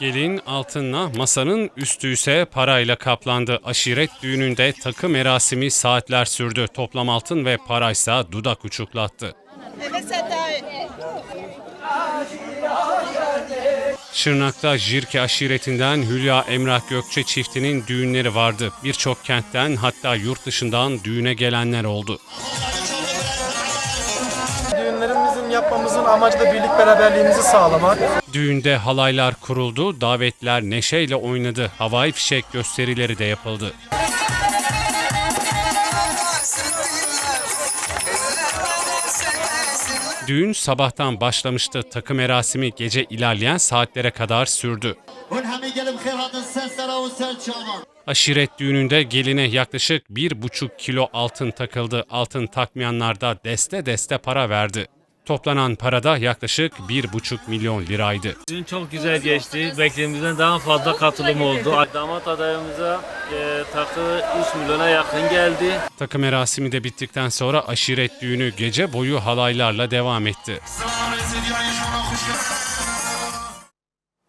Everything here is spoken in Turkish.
Gelin altınla masanın üstü ise parayla kaplandı. Aşiret düğününde takı merasimi saatler sürdü. Toplam altın ve paraysa dudak uçuklattı. Şırnak'ta Jirke aşiretinden Hülya Emrah Gökçe çiftinin düğünleri vardı. Birçok kentten hatta yurt dışından düğüne gelenler oldu yapmamızın amacı da birlik beraberliğimizi sağlamak. Düğünde halaylar kuruldu, davetler neşeyle oynadı, havai fişek gösterileri de yapıldı. Düğün sabahtan başlamıştı. Takı merasimi gece ilerleyen saatlere kadar sürdü. Aşiret düğününde geline yaklaşık bir buçuk kilo altın takıldı. Altın takmayanlar da deste deste para verdi. Toplanan parada yaklaşık bir buçuk milyon liraydı. Düğün çok güzel geçti. Beklediğimizden daha fazla katılım oldu. Damat adayımıza e, takı 3 milyona yakın geldi. Takı merasimi de bittikten sonra aşiret düğünü gece boyu halaylarla devam etti.